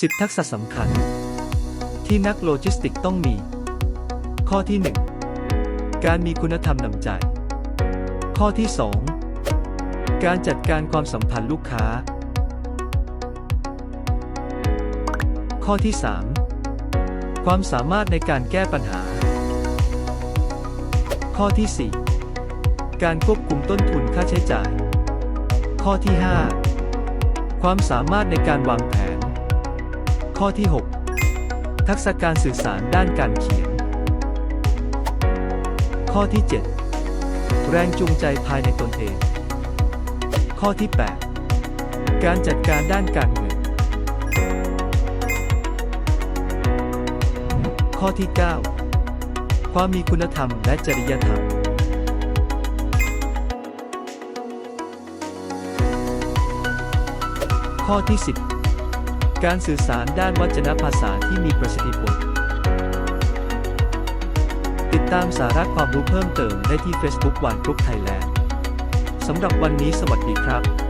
10 ทักษะสำคัญ ที่นักโลจิสติกต้องมี ข้อที่ 1 การมีคุณธรรมนำใจ ข้อที่ 2 การจัดการความสัมพันธ์ลูกค้า ข้อที่ 3 ความสามารถในการแก้ปัญหา ข้อที่ 4 การควบคุมต้นทุนค่าใช้จ่าย ข้อที่ 5 ความสามารถในการวางแผน ข้อที่ 6 ทักษะการสื่อสารด้านการเขียน ข้อที่ 7 แรงจูงใจภายในตนเอง ข้อที่ 8 การจัดการด้านการเงิน ข้อที่ 9 ความมีคุณธรรมและจริยธรรมข้อที่ 10 การสื่อสารด้านวัจนภาษาที่มีประสิทธิผล ติดตามสาระความรู้เพิ่มเติมได้ที่ Facebook วานกรุ๊ปไทยแลนด์สำหรับวันนี้สวัสดีครับ